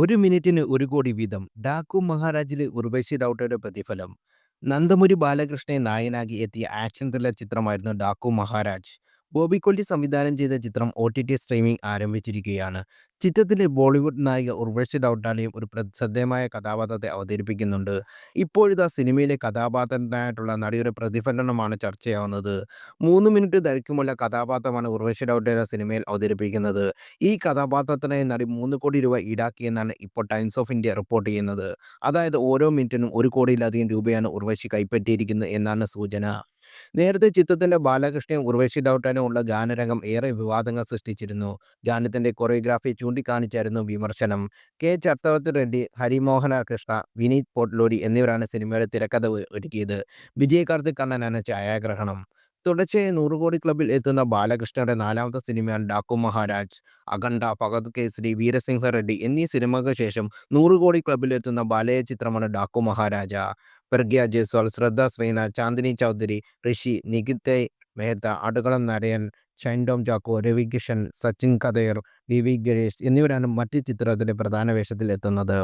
ഒരു മിനിറ്റിന് ഒരു കോടി വീതം ഡാക്കു മഹാരാജിലെ ഉർവശി റൗട്ടയുടെ പ്രതിഫലം. നന്ദമുരി ബാലകൃഷ്ണനെ നായനാക്കി എത്തിയ ആക്ഷൻ ത്രില്ലർ ചിത്രമായിരുന്നു ഡാക്കു മഹാരാജ്. ബോബി കൊല്ലി സംവിധാനം ചെയ്ത ചിത്രം ഒ ടി ടി സ്ട്രീമിംഗ് ആരംഭിച്ചിരിക്കുകയാണ്. ചിത്രത്തിലെ ബോളിവുഡ് നായിക ഉർവശി ഡൗട്ടാലിയും ഒരു ശ്രദ്ധേയമായ കഥാപാത്രത്തെ അവതരിപ്പിക്കുന്നുണ്ട്. ഇപ്പോഴിതാ സിനിമയിലെ കഥാപാത്രത്തിനായിട്ടുള്ള നടിയുടെ പ്രതിഫലനമാണ് ചർച്ചയാവുന്നത്. മൂന്ന് മിനിറ്റ് ദൈർഘ്യമുള്ള കഥാപാത്രമാണ് ഉർവശി റൗട്ടയുടെ സിനിമയിൽ അവതരിപ്പിക്കുന്നത്. ഈ കഥാപാത്രത്തിനായി നടി മൂന്ന് കോടി രൂപ ഈടാക്കിയെന്നാണ് ഇപ്പോൾ ടൈംസ് ഓഫ് ഇന്ത്യ റിപ്പോർട്ട് ചെയ്യുന്നത്. അതായത് ഓരോ മിനിറ്റിനും ഒരു കോടിയിലധികം രൂപയാണ് ഉർവശി കൈപ്പറ്റിയിരിക്കുന്നത് എന്നാണ് സൂചന. നേരത്തെ ചിത്രത്തിന്റെ ബാലകൃഷ്ണയും ഉർവശി ഡൗട്ടാനും ഉള്ള ഗാനരംഗം ഏറെ വിവാദങ്ങൾ സൃഷ്ടിച്ചിരുന്നു. ഗാനത്തിന്റെ കൊറിയോഗ്രാഫി ചൂണ്ടിക്കാണിച്ചായിരുന്നു വിമർശനം. കെ ചക്രവർത്തി റെഡ്ഡി ഹരിമോഹന കൃഷ്ണ വിനീത് പോട്ട്ലോടി എന്നിവരാണ് സിനിമയുടെ തിരക്കഥ ഒരുക്കിയത്. വിജയ് കാർത്തിക് കണ്ണനാണ് ഛായാഗ്രഹണം. തുടർച്ചയായി നൂറ് കോടി ക്ലബിൽ എത്തുന്ന ബാലകൃഷ്ണയുടെ നാലാമത്തെ സിനിമയാണ് ഡാക്കു മഹാരാജ് അഖണ്ഡ ഭഗത് കേസരി വീരസിംഹ റെഡ്ഡി എന്നീ സിനിമകൾക്ക് ശേഷം നൂറ് കോടി ക്ലബിൽ എത്തുന്ന ബാലയ ചിത്രമാണ് ഡാക്കു മഹാരാജ. പ്രഗ്യ ജയ്സ്വാൾ ശ്രദ്ധ സ്വൈന ചാന്ദിനി ചൗധരി ഋഷി നികിത്തെ മേത്ത അടുക്കളം നരയൻ ഷൈൻഡോം ചാക്കോ രവികിഷൻ സച്ചിൻ കതേർ വി വി ഗണേഷ് എന്നിവരാണ് മറ്റ് ചിത്രത്തിലെ പ്രധാന വേഷത്തിൽ എത്തുന്നത്.